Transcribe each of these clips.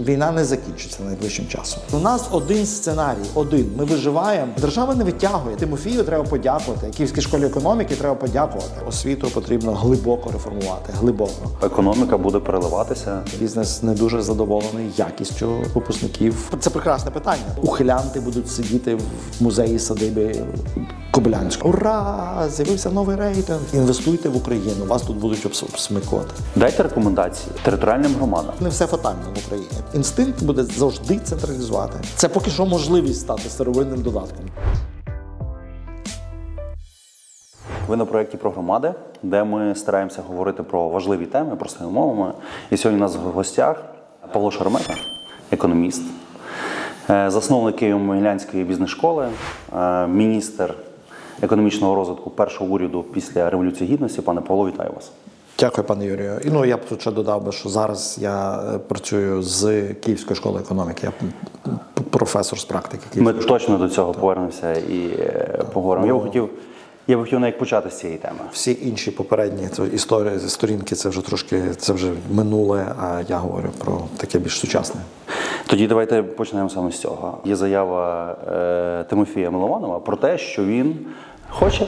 Війна не закінчиться найближчим часом. У нас один сценарій, один. Ми виживаємо. Держава не витягує. Тимофію треба подякувати. Київській школі економіки треба подякувати. Освіту потрібно глибоко реформувати. Глибоко. Економіка буде переливатися. Бізнес не дуже задоволений якістю випускників. Це прекрасне питання. Ухилянти будуть сидіти в музеї садиби Кобилянського. Ура! З'явився новий рейтинг. Інвестуйте в Україну. Вас тут будуть обс- обсмикувати. Дайте рекомендації територіальним громадам. Не все фатально в Україні. Інстинкт буде завжди централізувати. Це поки що можливість стати сировинним додатком. Ви на проєкті про громади, де ми стараємося говорити про важливі теми простими мовами. І сьогодні у нас в гостях Павло Шеремета, економіст, е, засновник Києво-Могилянської бізнес-школи, е, міністр економічного розвитку першого уряду після Революції Гідності. Пане Павло, вітаю вас. Дякую, пане Юрію. І ну я б тут ще додав би, що зараз я е, працюю з Київської школи економіки. Я професор з практики. Ми Київської точно до цього повернемося і е, поговоримо. Я би хотів, я би хотів навіть почати з цієї теми. Всі інші попередні то історії сторінки це вже трошки це вже минуле. А я говорю про таке більш сучасне. Тоді давайте почнемо саме з цього. Є заява е, Тимофія Милованова про те, що він хоче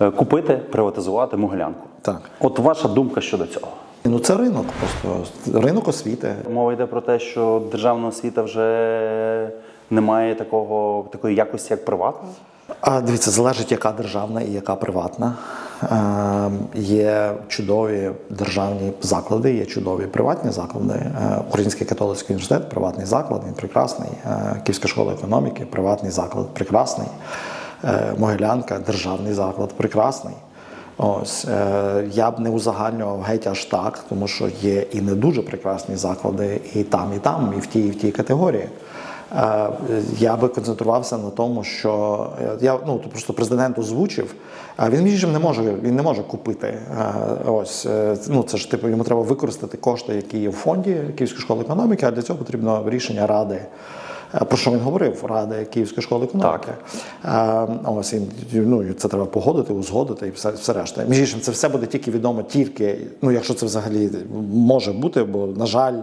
е, купити, приватизувати Могилянку. Так. От ваша думка щодо цього. Ну це ринок, просто ринок освіти. Мова йде про те, що державна освіта вже не має такого, такої якості, як приватна. А дивіться, залежить, яка державна і яка приватна. Е, є чудові державні заклади, є чудові приватні заклади. Е, Український католицький університет, приватний заклад, він прекрасний. Е, Київська школа економіки, приватний заклад, прекрасний. Е, Могилянка, державний заклад, прекрасний. Ось е, я б не узагальнював геть аж так, тому що є і не дуже прекрасні заклади, і там, і там, і в тій, і в тій категорії. Е, Я би концентрувався на тому, що е, я ну то просто президент озвучив. А він між не може він не може купити. Е, Ось е, ну це ж типу йому треба використати кошти, які є в фонді Київської школи економіки. А для цього потрібно рішення ради. Е, Про що він говорив? Ради Київської школи економіки. Е, Ось і, ну, це треба погодити, узгодити і все, все решта. Між іншим, це все буде тільки відомо тільки, ну якщо це взагалі може бути, бо на жаль.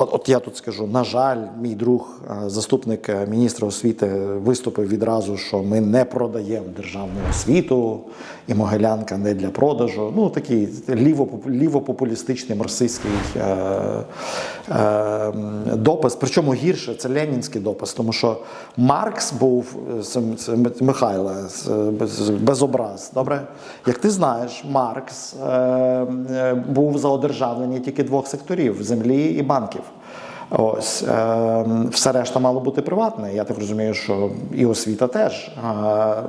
От, от я тут скажу, на жаль, мій друг, е, заступник міністра освіти, виступив відразу, що ми не продаємо державну освіту, і Могилянка не для продажу. Ну такий лівопопулістичний марксистський е, е, допис. Причому гірше це ленінський допис, тому що Маркс був це, це Михайло з- без, без образ. Добре, як ти знаєш, Маркс е, е, був за одержавлення тільки двох секторів землі і банків. Ось е, все решта мало бути приватне. Я так розумію, що і освіта теж. Е,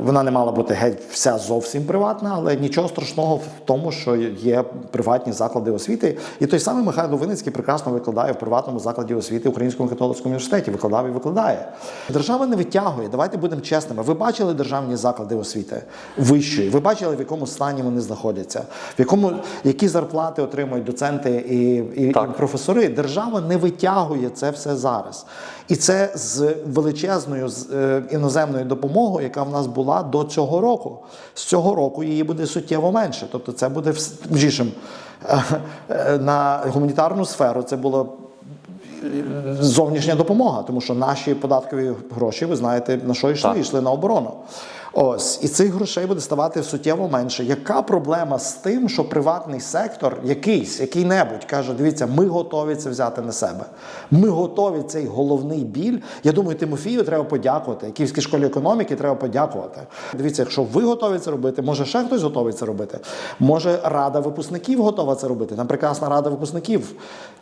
вона не мала бути геть вся зовсім приватна, але нічого страшного в тому, що є приватні заклади освіти. І той самий Михайло Винницький прекрасно викладає в приватному закладі освіти Українському католицькому університеті. Викладав і викладає. Держава не витягує. Давайте будемо чесними. Ви бачили державні заклади освіти вищої? Ви бачили, в якому стані вони знаходяться, в якому які зарплати отримують доценти і, і, і професори. Держава не витягує це все зараз. І це з величезною з, е, іноземною допомогою, яка в нас була до цього року. З цього року її буде суттєво менше. Тобто, це буде іншим, е, е, на гуманітарну сферу. Це було зовнішня допомога, тому що наші податкові гроші, ви знаєте, на що йшли? Так. Йшли на оборону. Ось і цих грошей буде ставати суттєво менше. Яка проблема з тим, що приватний сектор, якийсь, який-небудь, каже: дивіться, ми готові це взяти на себе. Ми готові цей головний біль. Я думаю, Тимофію треба подякувати. Київській школі економіки треба подякувати. Дивіться, якщо ви готові це робити, може ще хтось готовий це робити. Може, рада випускників готова це робити. Там прекрасна рада випускників,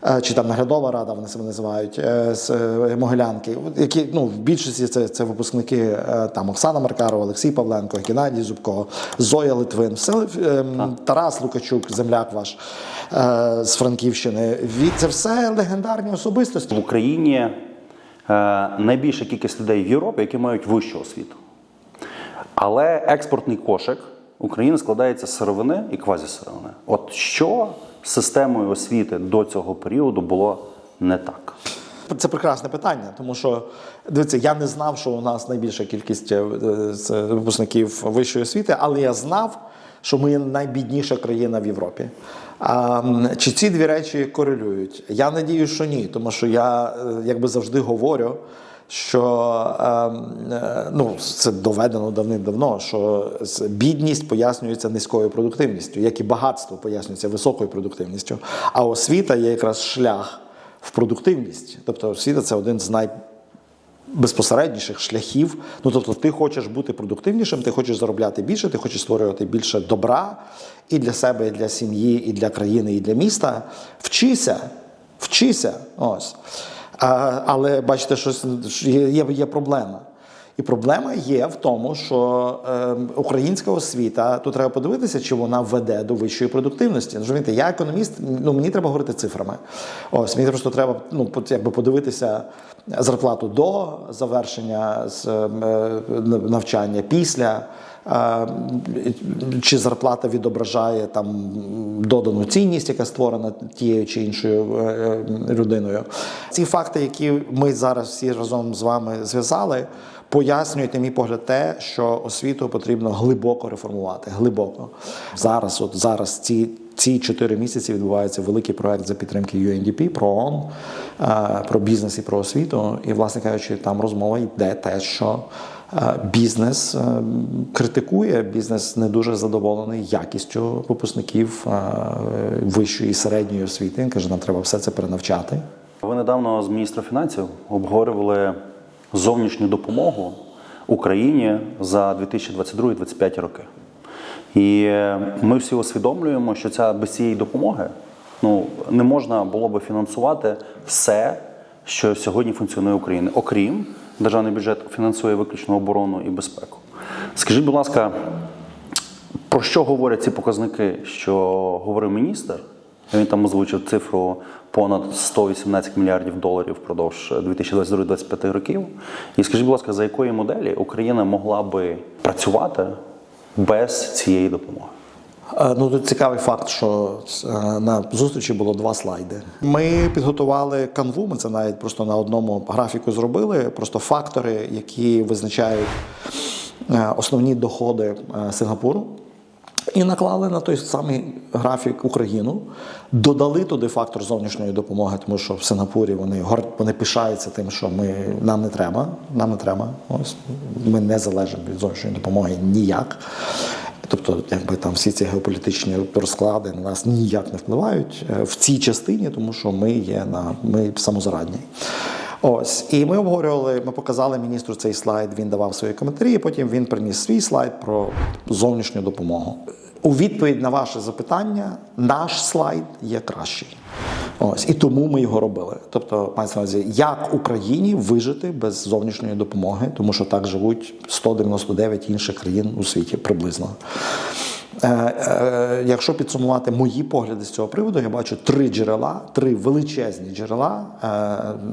е, чи там наглядова рада, вони себе називають е, з е, Могилянки, які ну в більшості це, це випускники там Оксана Маркарова, Олексій Павленко, Геннадій Зубко, Зоя Литвин, все е, Тарас Лукачук, земляк ваш е, з Франківщини. Від це все легендарні особистості. В Україні е, найбільша кількість людей в Європі, які мають вищу освіту. Але експортний кошик України складається з сировини і квазісировини. От що з системою освіти до цього періоду було не так? Це прекрасне питання, тому що дивіться, я не знав, що у нас найбільша кількість е, випускників вищої освіти, але я знав, що ми найбідніша країна в Європі. А, чи ці дві речі корелюють? Я надію, що ні, тому що я е, якби завжди говорю. Що е, е, ну, це доведено давним-давно, що бідність пояснюється низькою продуктивністю, як і багатство пояснюється високою продуктивністю. А освіта є якраз шлях в продуктивність. Тобто освіта це один з най безпосередніших шляхів. Ну тобто, ти хочеш бути продуктивнішим, ти хочеш заробляти більше, ти хочеш створювати більше добра і для себе, і для сім'ї, і для країни, і для міста. Вчися, вчися. Ось. А, але бачите, що є, є, є проблема. І проблема є в тому, що е, українська освіта, тут треба подивитися, чи вона веде до вищої продуктивності. Розумієте, я економіст, ну мені треба говорити цифрами. Ось мені просто треба ну, якби подивитися зарплату до завершення з, е, навчання після. е, Чи зарплата відображає там додану цінність, яка створена тією чи іншою е, е, людиною? Ці факти, які ми зараз всі разом з вами зв'язали, пояснюють, на мій погляд, те, що освіту потрібно глибоко реформувати. Глибоко зараз, от зараз ці. Ці чотири місяці відбувається великий проект за підтримки UNDP про ООН, е, про бізнес і про освіту. І, власне кажучи, там розмова йде те, що е, бізнес е, критикує, бізнес не дуже задоволений якістю випускників вищої і середньої освіти. Він каже, нам треба все це перенавчати. Ви недавно з міністра фінансів обговорювали зовнішню допомогу Україні за 2022-2025 роки. І е, ми всі усвідомлюємо, що ця без цієї допомоги ну, не можна було би фінансувати все, що сьогодні функціонує в Україні. Окрім державний бюджет фінансує виключно оборону і безпеку. Скажіть, будь ласка, про що говорять ці показники, що говорив міністр? Він там озвучив цифру понад 118 мільярдів доларів впродовж 2022-2025 років. І скажіть, будь ласка, за якої моделі Україна могла би працювати без цієї допомоги? Е, Ну тут цікавий факт, що е, на зустрічі було два слайди. Ми підготували канву. Ми це навіть просто на одному графіку зробили. Просто фактори, які визначають е, основні доходи Сингапуру. І наклали на той самий графік Україну, додали туди фактор зовнішньої допомоги, тому що в Сингапурі вони вони пишаються тим, що ми нам не треба. Нам не треба. Ось ми не залежимо від зовнішньої допомоги ніяк. Тобто, якби там всі ці геополітичні розклади на нас ніяк не впливають е, в цій частині, тому що ми є на ми самозарадні. Ось, і ми обговорювали, ми показали міністру цей слайд. Він давав свої коментарі. і Потім він приніс свій слайд про зовнішню допомогу. У відповідь на ваше запитання, наш слайд є кращий. Ось і тому ми його робили. Тобто, мається на увазі, як Україні вижити без зовнішньої допомоги, тому що так живуть 199 інших країн у світі приблизно. Е, е, якщо підсумувати мої погляди з цього приводу, я бачу три джерела, три величезні джерела.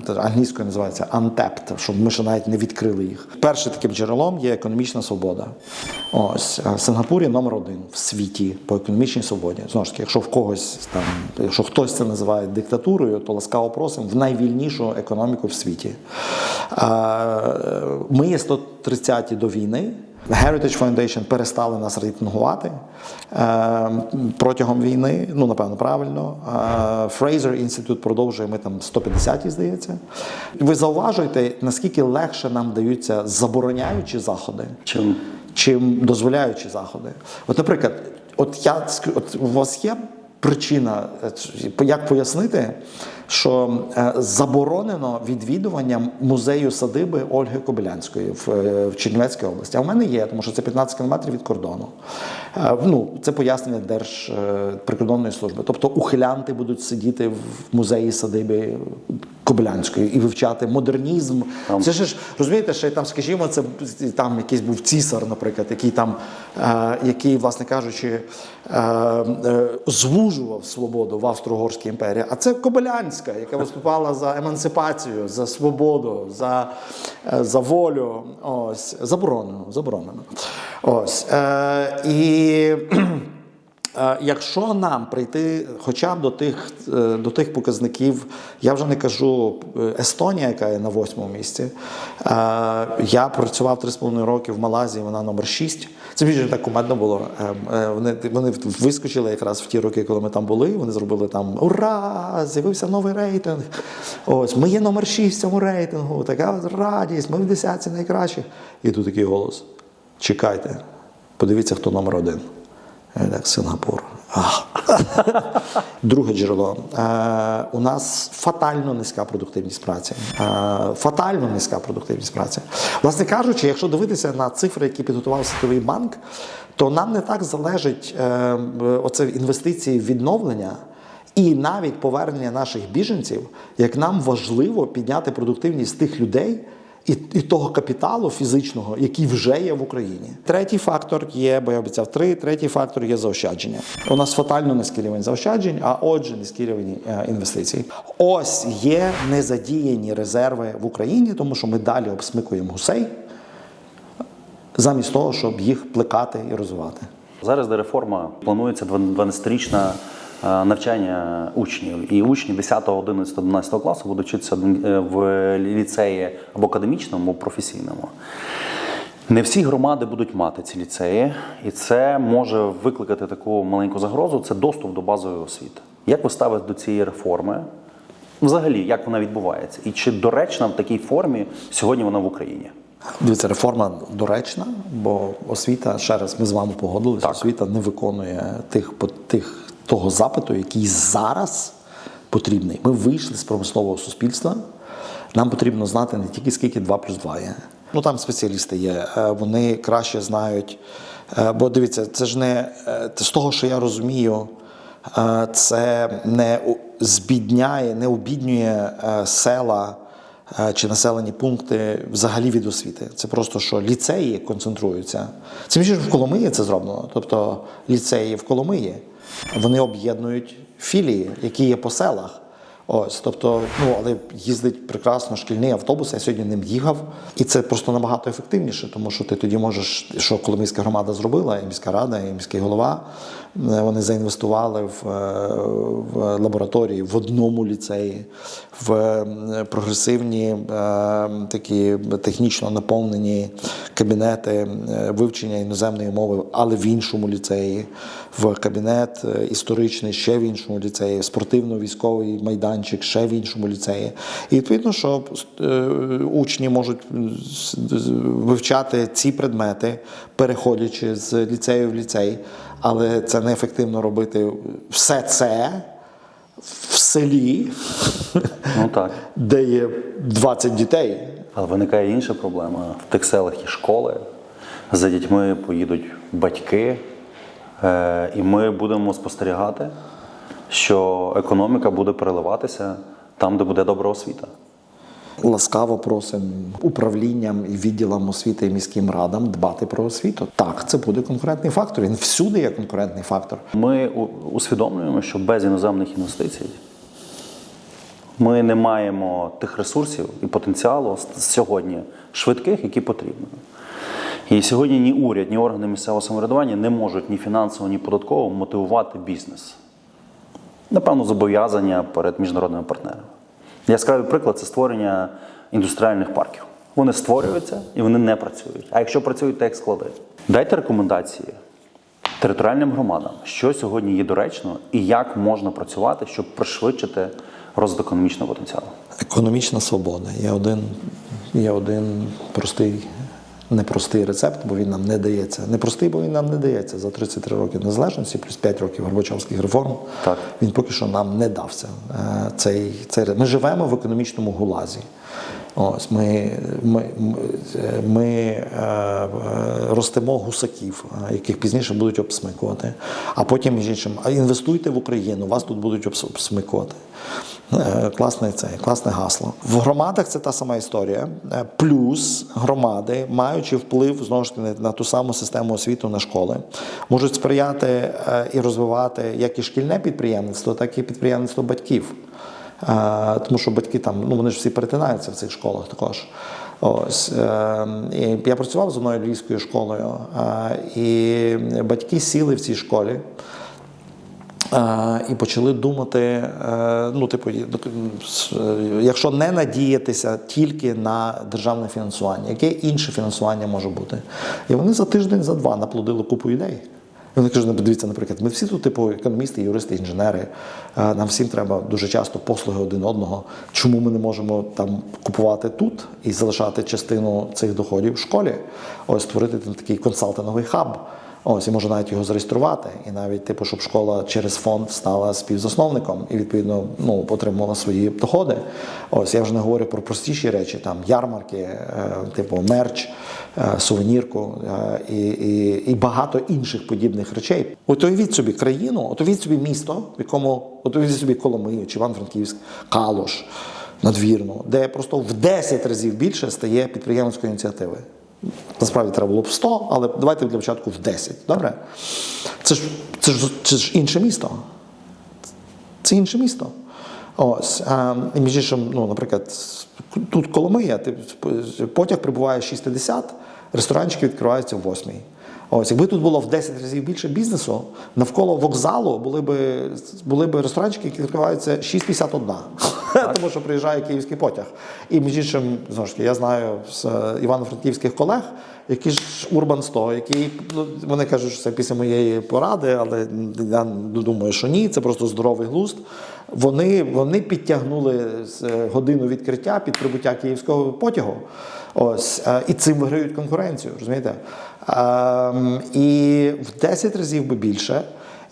Е, англійською називається untapped, щоб ми ще навіть не відкрили їх. Першим таким джерелом є економічна свобода. Ось Сингапурі номер один в світі по економічній свободі. Знову ж таки, якщо в когось там, якщо хтось це називає диктатурою, то ласкаво просимо в найвільнішу економіку в світі. Ми є 130-ті до війни. Heritage Foundation перестали нас рейтингувати е, протягом війни. Ну, напевно, правильно. Е, Fraser Institute продовжує, ми там 150 здається. Ви зауважуєте, наскільки легше нам даються забороняючі заходи, Чим чим дозволяючі заходи. От, наприклад, от я от у вас є причина, е, як пояснити, що е, заборонено відвідування музею садиби Ольги Кобилянської в, е, в Чернівецькій області. А в мене є, тому що це 15 кілометрів від кордону. Е, Ну, це пояснення Держприкордонної служби. Тобто ухилянти будуть сидіти в музеї садиби Кобилянської і вивчати модернізм. Це ж розумієте, що там, скажімо, це там якийсь був цісар, наприклад, який там, який, власне кажучи, звужував свободу в Австро-Угорській імперії. А це Кобилянська, яка виступала за емансипацію, за свободу, за, е, за волю. Ось заборонено, заборонено. Ось е, і. Е, Якщо нам прийти хоча б до тих, е, до тих показників, я вже не кажу е, Естонія, яка є на восьмому місці. Я працював 3,5 роки в Малайзії, вона номер 6. Це більше так кумедно було. Е, е, Вони, вони вискочили якраз в ті роки, коли ми там були. Вони зробили там ура! З'явився новий рейтинг. Ось ми є номер 6 в цьому рейтингу. Така радість, ми в десятці найкращих. І тут такий голос. Чекайте, подивіться, хто номер один. Я так, Сингапур. Друге джерело. Е, у нас фатально низька продуктивність праці. Е, фатально низька продуктивність праці. Власне кажучи, якщо дивитися на цифри, які підготував Світовий банк, то нам не так залежить е, оце інвестиції в відновлення. І навіть повернення наших біженців, як нам важливо підняти продуктивність тих людей, і, і того капіталу фізичного, який вже є в Україні. Третій фактор є, бо я обіцяв три. Третій фактор є заощадження. У нас фатально низький рівень заощаджень, а отже, низький рівень е, інвестицій. Ось є незадіяні резерви в Україні, тому що ми далі обсмикуємо гусей, замість того, щоб їх плекати і розвивати. Зараз де реформа планується 12-річне е, навчання учнів. І учні 10, 11, 12 класу будуть вчитися е, в ліцеї або академічному, або професійному. Не всі громади будуть мати ці ліцеї, і це може викликати таку маленьку загрозу це доступ до базової освіти. Як ви ставите до цієї реформи? Взагалі, як вона відбувається? І чи доречна в такій формі сьогодні вона в Україні? Дивіться, реформа доречна, бо освіта, ще раз, ми з вами погодилися, освіта не виконує тих, тих, того запиту, який зараз потрібний. Ми вийшли з промислового суспільства. Нам потрібно знати не тільки скільки 2 плюс 2 є. Ну там спеціалісти є, е, вони краще знають. Е, Бо дивіться, це ж не е, з того, що я розумію, це не збідняє, не обіднює села чи населені пункти взагалі від освіти. Це просто що ліцеї концентруються. Це більше в Коломиї це зроблено. Тобто ліцеї в Коломиї вони об'єднують філії, які є по селах. Ось, тобто, ну але їздить прекрасно шкільний автобус. Я сьогодні ним їхав, і це просто набагато ефективніше, тому що ти тоді можеш, що Коломийська громада зробила, і міська рада, і міський голова. Е, Вони заінвестували в, е, в лабораторії в одному ліцеї, в е, прогресивні такі технічно наповнені кабінети вивчення іноземної мови, але в іншому ліцеї, в кабінет історичний ще в іншому ліцеї, спортивно-військовий майданчик ще в іншому ліцеї. І відповідно, що учні можуть вивчати ці предмети, переходячи з ліцею в ліцей, але це неефективно робити все це в селі, Ну так. де є 20 дітей. Але виникає інша проблема. В тих селах є школи, за дітьми поїдуть батьки, е, і ми будемо спостерігати, що економіка буде переливатися там, де буде добра освіта. Ласкаво просимо управлінням і відділам освіти і міським радам дбати про освіту. Так, це буде конкурентний фактор. Він всюди є конкурентний фактор. Ми усвідомлюємо, що без іноземних інвестицій ми не маємо тих ресурсів і потенціалу сьогодні швидких, які потрібні. І сьогодні ні уряд, ні органи місцевого самоврядування не можуть ні фінансово, ні податково мотивувати бізнес. Напевно, зобов'язання перед міжнародними партнерами. Яскравий приклад це створення індустріальних парків. Вони створюються і вони не працюють. А якщо працюють, то як склади. Дайте рекомендації територіальним громадам, що сьогодні є доречно і як можна працювати, щоб пришвидшити розвиток економічного потенціалу. Економічна свобода. Є один, є один простий, непростий рецепт, бо він нам не дається. Непростий, бо він нам не дається за 33 роки незалежності, плюс 5 років Горбачовських реформ. Так. Він поки що нам не дався. Е, Цей, цей, ми живемо в економічному гулазі. Ось ми, ми, ми, е, е, ростемо гусаків, е, яких пізніше будуть обсмикувати. А потім, між іншим, інвестуйте в Україну, вас тут будуть обсмикувати. Е, Класне це, класне гасло. В громадах це та сама історія. Е, Плюс громади, маючи вплив знову ж таки на ту саму систему освіту на школи, можуть сприяти е, і розвивати як і шкільне підприємництво, так і підприємництво батьків. Тому що батьки там, ну вони ж всі перетинаються в цих школах також. Ось і я працював з одною львівською школою, і батьки сіли в цій школі І почали думати, е, ну, типу, е, якщо не надіятися тільки на державне фінансування, яке інше фінансування може бути? І вони за тиждень, за два наплодили купу ідей. Вони кажуть, ну, подивіться, наприклад, ми всі тут, типу, економісти, юристи, інженери. Нам всім треба дуже часто послуги один одного. Чому ми не можемо там купувати тут і залишати частину цих доходів в школі? Ось створити там такий консалтинговий хаб. Ось і може навіть його зареєструвати, і навіть типу, щоб школа через фонд стала співзасновником і відповідно ну отримувала свої доходи. Ось я вже не говорю про простіші речі, там ярмарки, е, типу мерч, е, сувенірку е, і, і, і багато інших подібних речей. От уявіть собі країну, от уявіть собі місто, в якому от уявіть собі Коломию чи Іван-Франківськ, Калуш, надвірну, де просто в 10 разів більше стає підприємницької ініціативи. Насправді треба було б 100, але давайте для початку в 10. Добре? Це ж, це ж, це ж інше місто. Це інше місто. Ось. А, і між іншим, ну, наприклад, тут Коломия, ти, потяг прибуває 6.50, ресторанчики відкриваються в 8. Ось, якби тут було в 10 разів більше бізнесу, навколо вокзалу були б, були ресторанчики, які відкриваються 6.51. Тому що приїжджає київський потяг. І між іншим, знову ж таки, я знаю з е, івано-франківських колег, які ж Урбан 100, які ну, вони кажуть, що це після моєї поради, але я думаю, що ні, це просто здоровий глузд. Вони, вони підтягнули е, годину відкриття під прибуття київського потягу. Ось, е, і цим виграють конкуренцію, розумієте? Ем, і в 10 разів би більше.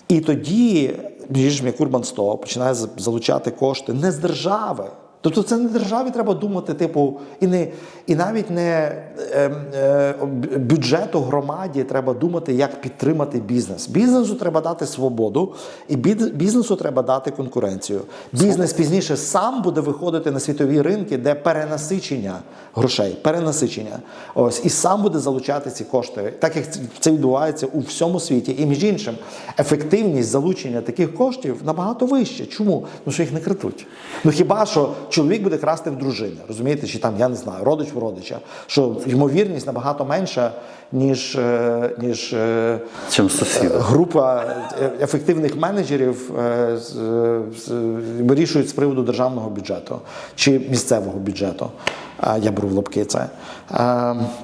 І тоді, між Курбан Урбан 100 починає за- залучати кошти не з держави. Тобто це не державі треба думати, типу, і не і навіть не е, е, бюджету громаді треба думати, як підтримати бізнес. Бізнесу треба дати свободу, і бізнесу треба дати конкуренцію. Бізнес пізніше сам буде виходити на світові ринки, де перенасичення грошей, перенасичення. Ось і сам буде залучати ці кошти, так як це відбувається у всьому світі. І між іншим, ефективність залучення таких коштів набагато вища. Чому? Ну що їх не крадуть. Ну хіба що чоловік буде красти в дружини, розумієте, чи там я не знаю, родич в родича, що ймовірність набагато менша, ніж, е, ніж е, Чим сусіда. група е, ефективних менеджерів е, вирішують з приводу державного бюджету чи місцевого бюджету. Я беру в лапки це. Е,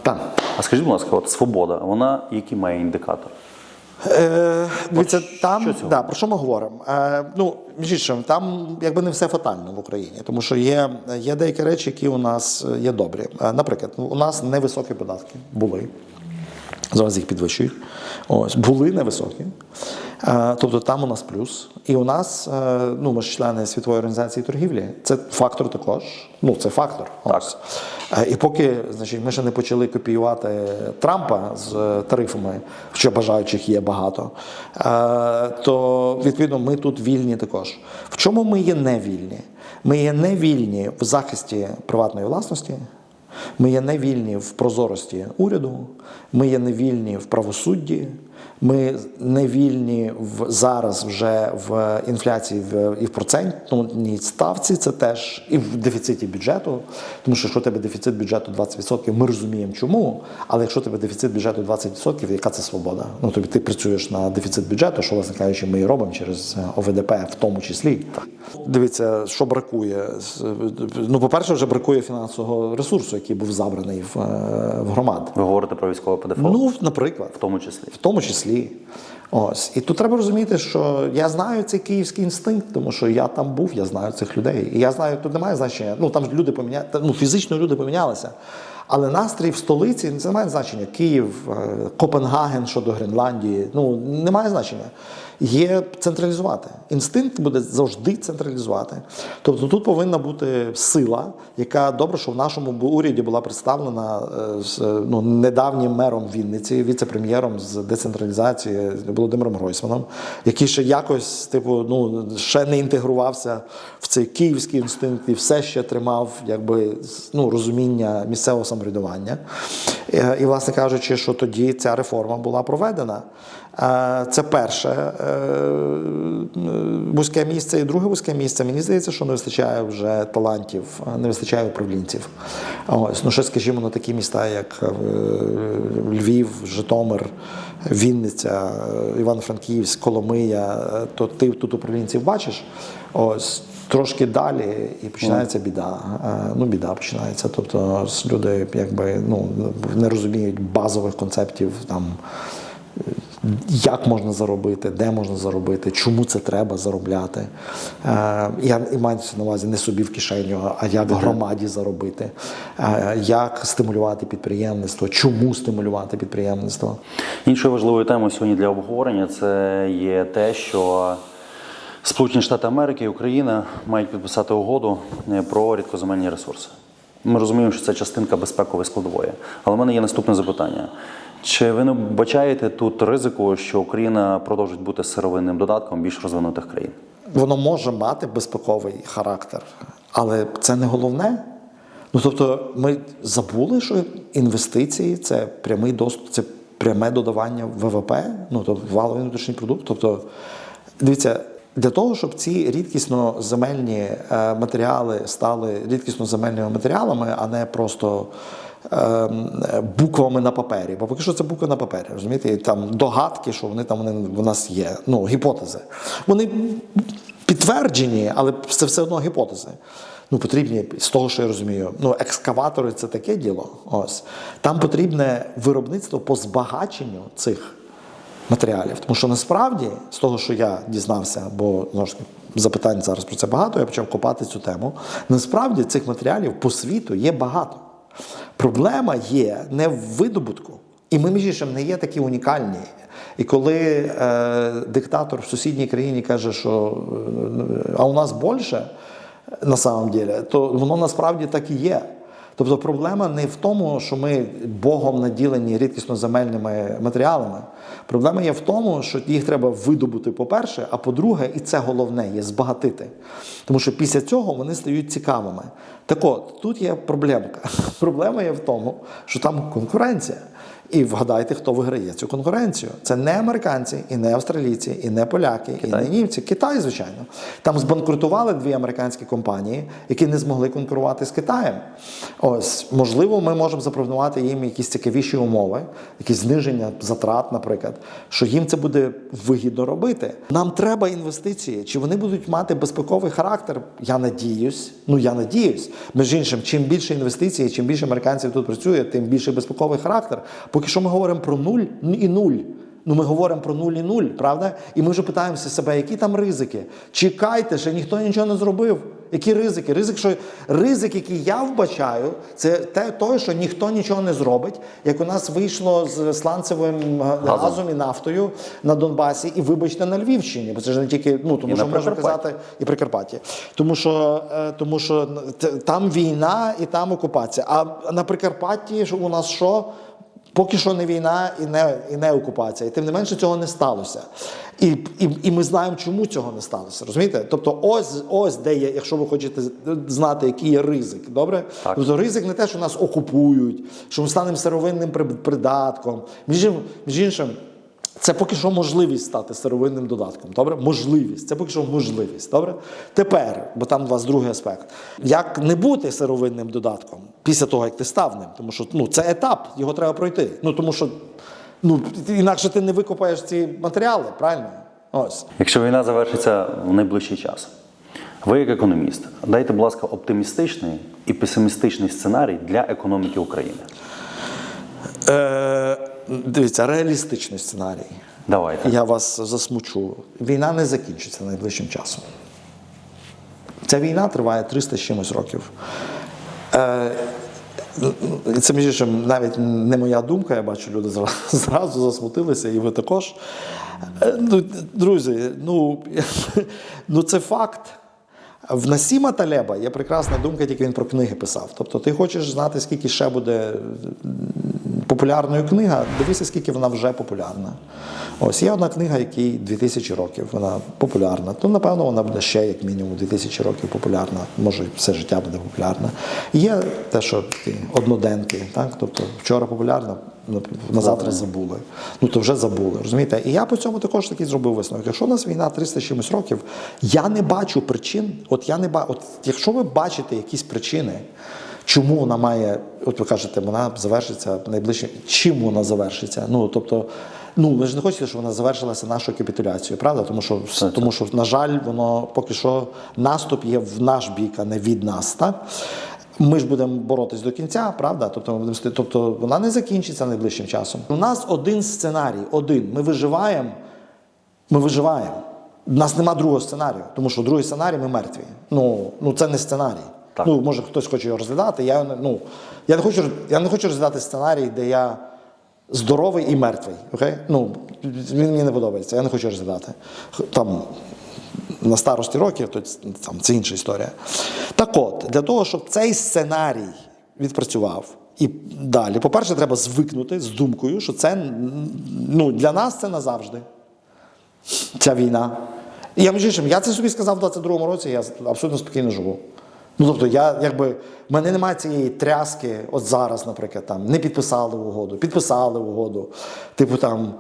Так. А скажіть, будь ласка, от свобода, вона який має індикатор? Е, дивіться, там що да, про що ми говоримо? Е, ну, між іншим, там якби не все фатально в Україні, тому що є, є деякі речі, які у нас е, є добрі. Е, наприклад, ну, у нас невисокі податки були. Зараз їх підвищують. Ось були невисокі. Е, Тобто там у нас плюс. І у нас, е, ну ми ж члени світової організації торгівлі. Це фактор також. Ну, це фактор. Ось. Е, І поки значить, ми ще не почали копіювати Трампа з тарифами, що бажаючих є багато, то відповідно ми тут вільні також. В чому ми є невільні? Ми є невільні в захисті приватної власності. Ми є невільні в прозорості уряду, ми є невільні в правосудді, ми невільні в зараз вже в інфляції в і в процентній ставці. Це теж і в дефіциті бюджету. Тому що якщо тебе дефіцит бюджету 20%, ми розуміємо чому. Але якщо тебе дефіцит бюджету 20%, яка це свобода? Ну тобі ти працюєш на дефіцит бюджету, що власне кажучи, ми і робимо через е, ОВДП, в тому числі. Дивіться, що бракує. Ну, по-перше, вже бракує фінансового ресурсу, який був забраний в, е, в громад. Ви говорите про військове ПДФО, Ну, наприклад, в тому числі. в тому числі. Ось. І тут треба розуміти, що я знаю цей київський інстинкт, тому що я там був, я знаю цих людей. І я знаю, тут немає значення. Ну там ж люди поміня... ну, фізично люди помінялися. Але настрій в столиці не має значення. Київ, е, Копенгаген щодо Гренландії. Ну немає значення. Є централізувати. Інстинкт буде завжди централізувати. Тобто тут повинна бути сила, яка добре, що в нашому уряді була представлена е, з ну, недавнім мером Вінниці, віце-прем'єром з децентралізації Володимиром Гройсманом, який ще якось, типу, ну ще не інтегрувався в цей київський інстинкт і все ще тримав якби ну, розуміння місцевого самоврядування. Е, І, власне кажучи, що тоді ця реформа була проведена. Е, Це перше е, вузьке місце. І друге вузьке місце. Мені здається, що не вистачає вже талантів, не вистачає управлінців. Ось, ну ще скажімо, на такі міста, як Львів, Житомир, Вінниця, Івано-Франківськ, Коломия, то ти тут управлінців бачиш. Ось трошки далі і починається біда. Е, Ну, біда починається. Тобто люди якби ну не розуміють базових концептів там. Як можна заробити, де можна заробити, чому це треба заробляти. Е, я і маю на увазі не собі в кишеню, а як громаді заробити, е, як стимулювати підприємництво, чому стимулювати підприємництво. Іншою важливою темою сьогодні для обговорення це є те, що Сполучені Штати Америки і Україна мають підписати угоду е, про рідкоземельні ресурси. Ми розуміємо, що це частинка безпекової складової. Але в мене є наступне запитання: чи ви не бачаєте тут ризику, що Україна продовжить бути сировинним додатком більш розвинутих країн? Воно може мати безпековий характер, але це не головне. Ну тобто, ми забули, що інвестиції це прямий доступ, це пряме додавання ВВП, ну тобто валовий внутрішній продукт. Тобто, дивіться, для того, щоб ці рідкісно земельні е, матеріали стали рідкісно земельними матеріалами, а не просто ем, буквами на папері. Бо поки що це букви на папері, розумієте? Там догадки, що вони там вони в нас є. Ну, гіпотези. Вони підтверджені, але це все одно гіпотези. Ну, потрібні з того, що я розумію. Ну, екскаватори це таке діло. Ось там потрібне виробництво по збагаченню цих матеріалів. Тому що насправді, з того, що я дізнався, бо знову ж таки, запитань зараз про це багато, я почав копати цю тему. Насправді цих матеріалів по світу є багато. Проблема є не в видобутку. І ми, між іншим, не є такі унікальні. І коли е, диктатор в сусідній країні каже, що е, а у нас більше на самом деле, то воно насправді так і є. Тобто проблема не в тому, що ми Богом наділені рідкісно земельними матеріалами. Проблема є в тому, що їх треба видобути, по-перше, а по-друге, і це головне, є збагатити. Тому що після цього вони стають цікавими. Так от, тут є проблемка. Проблема є в тому, що там конкуренція. І вгадайте, хто виграє цю конкуренцію. Це не американці, і не австралійці, і не поляки, Китай. і не німці. Китай, звичайно. Там збанкрутували дві американські компанії, які не змогли конкурувати з Китаєм. Ось, можливо, ми можемо запропонувати їм якісь цікавіші умови, якісь зниження затрат, наприклад, що їм це буде вигідно робити. Нам треба інвестиції. Чи вони будуть мати безпековий характер? Я надіюсь. Ну я надіюсь. Між іншим, чим більше інвестицій, чим більше американців тут працює, тим більше безпековий характер. Поки що ми говоримо про нуль і нуль. Ну, ми говоримо про нуль і нуль, правда? І ми вже питаємося себе, які там ризики. Чекайте, ще ніхто нічого не зробив. Які ризики? Ризик, що ризик, який я вбачаю, це те, той, що ніхто нічого не зробить. Як у нас вийшло з сланцевим газом і нафтою на Донбасі, і вибачте на Львівщині, бо це ж не тільки ну тому, І що на можна казати і Прикарпатті. Тому що, е, тому що там війна і там окупація. А на Прикарпатті у нас що? Поки що не війна і не, і не окупація. І тим не менше цього не сталося. І, і, і ми знаємо, чому цього не сталося. Розумієте? Тобто, ось, ось де є, якщо ви хочете знати, який є ризик, добре? Так. Тобто ризик не те, що нас окупують, що ми станемо сировинним придатком. Між, між іншим, це поки що можливість стати сировинним додатком. Добре? Можливість. Це поки що можливість. Добре? Тепер, бо там у вас другий аспект. Як не бути сировинним додатком після того, як ти став ним? Тому що ну, це етап, його треба пройти. Ну тому що ну, інакше ти не викопаєш ці матеріали, правильно? Ось. Якщо війна завершиться в найближчий час, ви як економіст, дайте, будь ласка, оптимістичний і песимістичний сценарій для економіки України. Е, дивіться, реалістичний сценарій. Давайте. Я вас засмучу. Війна не закінчиться найближчим часом. Ця війна триває 300 з чимось років. Е, це між іншим навіть не моя думка, я бачу, люди зразу, засмутилися, і ви також. Е, Ну, друзі, ну, ну це факт. В Насіма Талеба є прекрасна думка, тільки він про книги писав. Тобто, ти хочеш знати, скільки ще буде популярною книга, дивися, скільки вона вже популярна. Ось є одна книга, якій 2000 років, вона популярна. То напевно вона буде ще як мінімум 2000 років популярна. Може, все життя буде популярна. Є те, що такі одноденки, так? Тобто вчора популярна, на завтра забули. Ну то вже забули. Розумієте? І я по цьому також такий зробив висновок. Якщо у нас війна 300 чимось років, я не бачу причин. От я не ба... от якщо ви бачите якісь причини. Чому вона має, от ви кажете, вона завершиться найближчим. Чим вона завершиться? Ну тобто, ну ви ж не хочете, щоб вона завершилася нашою капітуляцією, правда? Тому що тому що, на жаль, воно поки що наступ є в наш бік, а не від нас. Так ми ж будемо боротись до кінця, правда? Тобто, ми будемо тобто вона не закінчиться найближчим часом. У нас один сценарій, один. Ми виживаємо. Ми виживаємо. У нас нема другого сценарію, тому що другий сценарій ми мертві. Ну, ну це не сценарій. Так. Ну, може, хтось хоче його розглядати. Я, ну, я, не хочу, я не хочу розглядати сценарій, де я здоровий і мертвий. Окей? Ну, він мені не подобається, я не хочу розглядати. Там, на старості років, то там, це інша історія. Так от, для того, щоб цей сценарій відпрацював. І далі, по-перше, треба звикнути з думкою, що це ну, для нас це назавжди ця війна. І я між іншим, я це собі сказав в 22-му році, я абсолютно спокійно живу. Ну, тобто, я якби в мене немає цієї тряски, от зараз, наприклад, там не підписали угоду, підписали угоду, типу там,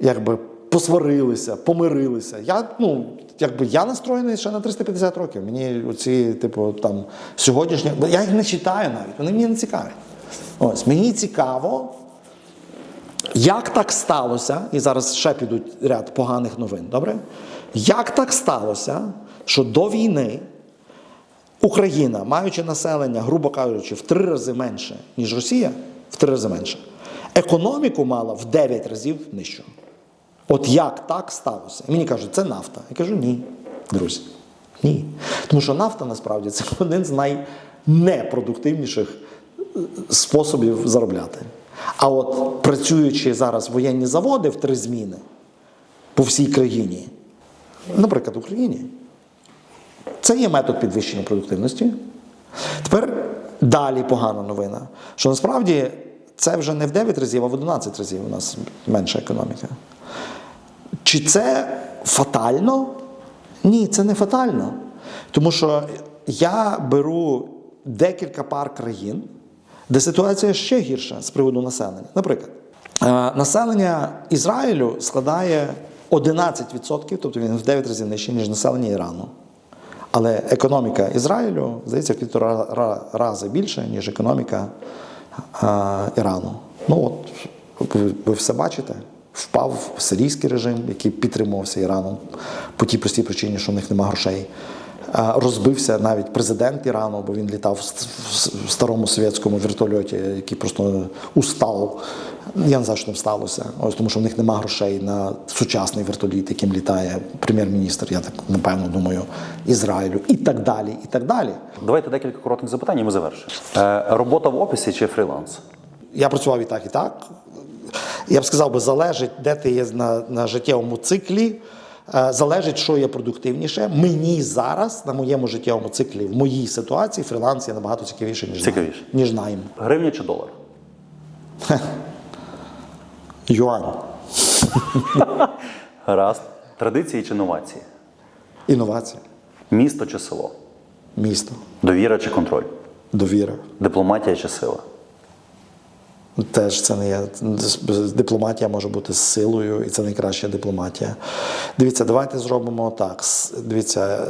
якби посварилися, помирилися. Я, ну, якби я настроєний ще на 350 років. Мені оці, типу, там сьогоднішні. Я їх не читаю навіть, вони мені не цікаві. Ось мені цікаво, як так сталося, і зараз ще підуть ряд поганих новин, добре? Як так сталося, що до війни Україна, маючи населення, грубо кажучи, в три рази менше, ніж Росія, в три рази менше, економіку мала в 9 разів нижчу. От як так сталося? І мені кажуть, це нафта. Я кажу, ні, друзі. Ні. Тому що нафта насправді це один з найнепродуктивніших е, способів заробляти. А от працюючи зараз воєнні заводи в три зміни по всій країні, наприклад, Україні, це є метод підвищення продуктивності. Тепер далі погана новина, що насправді це вже не в 9 разів, а в 11 разів у нас менша економіка. Чи це фатально? Ні, це не фатально. Тому що я беру декілька пар країн, де ситуація ще гірша з приводу населення. Наприклад, е, населення Ізраїлю складає 11%, тобто він в 9 разів нижче, ніж населення Ірану. Але економіка Ізраїлю, здається, в півтора рази більше, ніж економіка е, Ірану. Ну от ви, все бачите. Впав сирійський режим, який підтримувався Іраном по тій простій причині, що в них немає грошей. Розбився навіть президент Ірану, бо він літав в старому совєтському вертольоті, який просто устав. Я не знаю, що там сталося. Ось тому, що в них немає грошей на сучасний вертоліт, яким літає прем'єр-міністр, я так напевно думаю, Ізраїлю, і так далі. І так далі. Давайте декілька коротких запитань, і ми завершимо. Е, робота в офісі чи фріланс? Я працював і так, і так. Я б сказав, би, залежить, де ти є на, на життєвому циклі. Е, Залежить, що є продуктивніше. Мені зараз, на моєму життєвому циклі, в моїй ситуації, фріланс є набагато цікавіше, ніж Цікавіше. найм. Ніж найм. Гривня чи долар? Юань. Гаразд. Традиції чи новації? Інновації. Місто чи село? Місто. Довіра чи контроль? Довіра. Дипломатія чи сила? Теж це не є дипломатія може бути з силою, і це найкраща дипломатія. Дивіться, давайте зробимо так. Дивіться,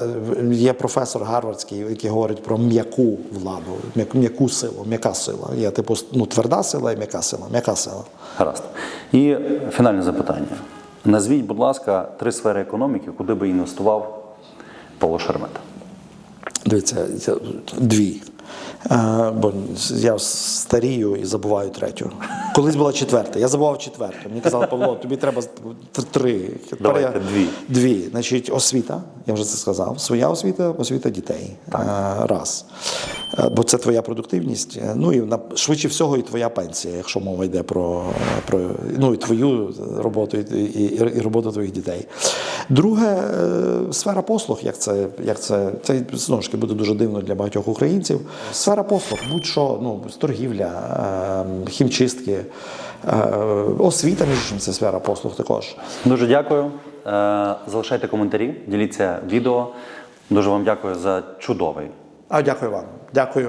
є професор Гарвардський, який говорить про м'яку владу, м'яку- м'яку силу, м'яка сила. Є типу ну, тверда сила і м'яка сила. М'яка сила. Гаразд. І фінальне запитання. Назвіть, будь ласка, три сфери економіки, куди би інвестував Павло Шеремета. Дивіться, дві. Бо я старію і забуваю третю. Колись була четверта. Я забував четверту. Мені казали, Павло, тобі треба три. Давайте я- дві. Дві. Значить, освіта, я вже це сказав. Своя освіта, освіта дітей. Е, Раз. Бо це твоя продуктивність. Е, Ну і на- швидше всього і твоя пенсія, якщо мова йде про, про ну, і твою роботу, і, і, і роботу твоїх дітей. Друге, е, сфера послуг, як це, як це, це знову ж таки буде дуже дивно для багатьох українців. Сфера послуг, будь-що, ну, торгівля, е, хімчистки, Е, освіта, між іншим, це сфера послуг також. Дуже дякую. Е, Залишайте коментарі, діліться відео. Дуже вам дякую за чудовий. А дякую вам. Дякую.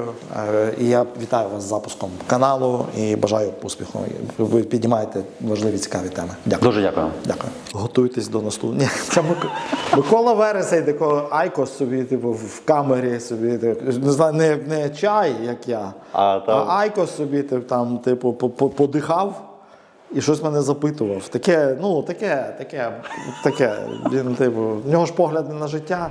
Е, І я вітаю вас з запуском каналу і бажаю успіху. Ви піднімаєте важливі цікаві теми. Дякую. Дуже дякую. Дякую. Готуйтесь до наступного. Це Мик- Микола Вересей, такого Айкос собі, типу, в камері собі, не знаю, не, не чай, як я, А, там- Айкос собі тип, там, типу, по- по- подихав і щось мене запитував. Таке, ну, таке, таке, таке. Він, типу, в нього ж погляд не на життя.